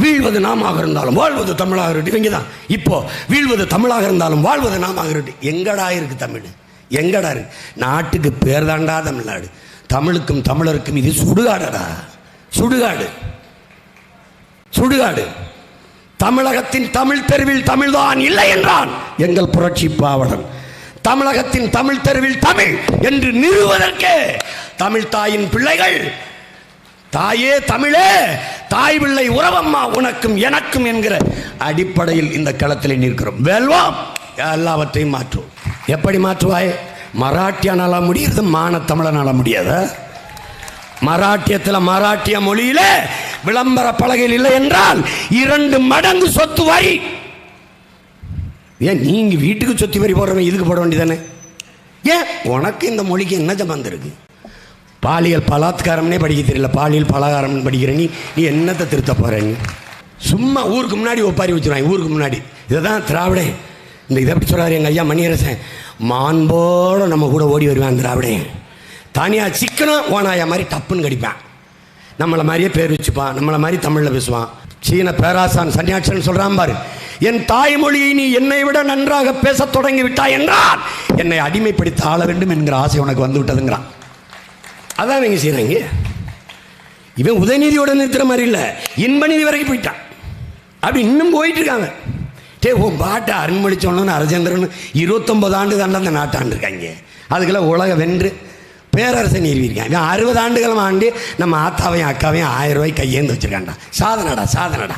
வீழ்வது நாமாக இருந்தாலும் வாழ்வது தமிழாக இருக்கட்டும். இவங்க தான் இப்போ வீழ்வது தமிழாக இருந்தாலும் வாழ்வது நாமாக இருக்கட்டும். எங்கடா இருக்கு தமிழ்? எங்கடா இருக்கு? நாட்டுக்கு பேர் தாண்டா தமிழ்நாடு. தமிழுக்கும் தமிழருக்கும் இது சுடுகாடடா. சுடுகாடு. சுடுகாடு. தமிழகத்தின் தமிழ் தெருவில் தமிழ்தான் இல்லை என்றான் எங்கள் புரட்சி பாவலன். தமிழகத்தின் தமிழ் தெருவில் தமிழ் என்று நிறுவதற்கே தமிழ் தாயின் பிள்ளைகள். தாயே தமிழே தாய் பிள்ளை உறவம்மா உனக்கும் எனக்கும் என்கிற அடிப்படையில் இந்த களத்தில் நிற்கிறோம். வெல்வோம் எல்லாவற்றையும் மாற்றுவோம். எப்படி மாற்றுவாய்? மராட்டியானால முடியுது மான தமிழனால முடியாதா? மராட்டியத்தில் மராட்டிய மொழியில விளம்பர பலகையில் இல்லை என்றால் இரண்டு மடங்கு சொத்து வரி. ஏன் நீங்க வீட்டுக்கு சொத்து வரி போடுறவங்க இதுக்கு போட வேண்டியதானே? ஏன் உனக்கு இந்த மொழிக்கு என்ன சம்பந்தம் பாலியல் பலாத்காரம்னே படிக்க தெரியல. பாலியல் பலகாரம்னு படிக்கிற நீ நீ என்னத்தை திருத்த போற நீ? சும்மா ஊருக்கு முன்னாடி ஒப்பாரி வச்சுருவாங்க. ஊருக்கு முன்னாடி. இதை தான் திராவிடே. இந்த இதை எப்படி சொல்கிறார் எங்கள் ஐயா மணியரசன். மாண்போட நம்ம கூட ஓடி வருவான் திராவிடே. தனியாக சிக்கனம் ஓனாயா மாதிரி டப்புன்னு கடிப்பேன். நம்மளை மாதிரியே பேர் வச்சுப்பான். நம்மளை மாதிரி தமிழில் பேசுவான். சீன பேராசான் சன்னியாட்சன் சொல்கிறான் பாரு. என் தாய்மொழியை நீ என்னை விட நன்றாக பேசத் தொடங்கி விட்டாய் என்றால் என்னை அடிமைப்படுத்த ஆள வேண்டும் என்கிற ஆசை உனக்கு வந்து விட்டதுங்கிறான். அதான் இவங்க செய்கிறாங்க இவன் உதயநிதியோட நிறுத்துற மாதிரி இல்லை. இன்பநிதி வரைக்கும் போயிட்டான். அப்படி இன்னும் போயிட்டு இருக்காங்க டே உன் பாட்டை அருண்மொழி சொன்னோன்னு அரஜேந்திரன் இருபத்தொம்பது ஆண்டு தாண்ட அந்த நாட்டாண்டு இருக்காங்க அதுக்கெல்லாம் உலக வென்று பேரரசன் நிறுவியிருக்காங்க அறுபது ஆண்டுகளும் ஆண்டு நம்ம ஆத்தாவையும் அக்காவையும் ஆயிரம் ரூபாய் கையேந்து வச்சுருக்காண்டா சாதனடா சாதனடா.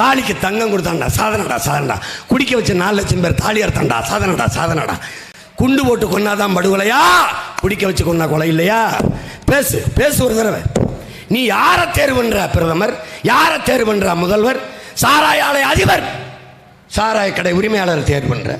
தாலிக்கு தங்கம் கொடுத்தாண்டா சாதனடா சாதனடா. குடிக்க வச்ச நாலு லட்சம் பேர் தாலி அறுத்தாண்டா சாதனடா சாதனடா. குண்டு போட்டு கொன்னாதான் படுகொலையா? குடிக்க வச்சு கொன்னா கொலை இல்லையா? பேசு பேசு ஒரு தடவை. நீ யாரை தேர்வுன்ற பிரதமர்? யாரை தேர்வுன்ற முதல்வர்? சாராய ஆலை அதிபர். சாராய கடை உரிமையாளர் தேர்வுன்ற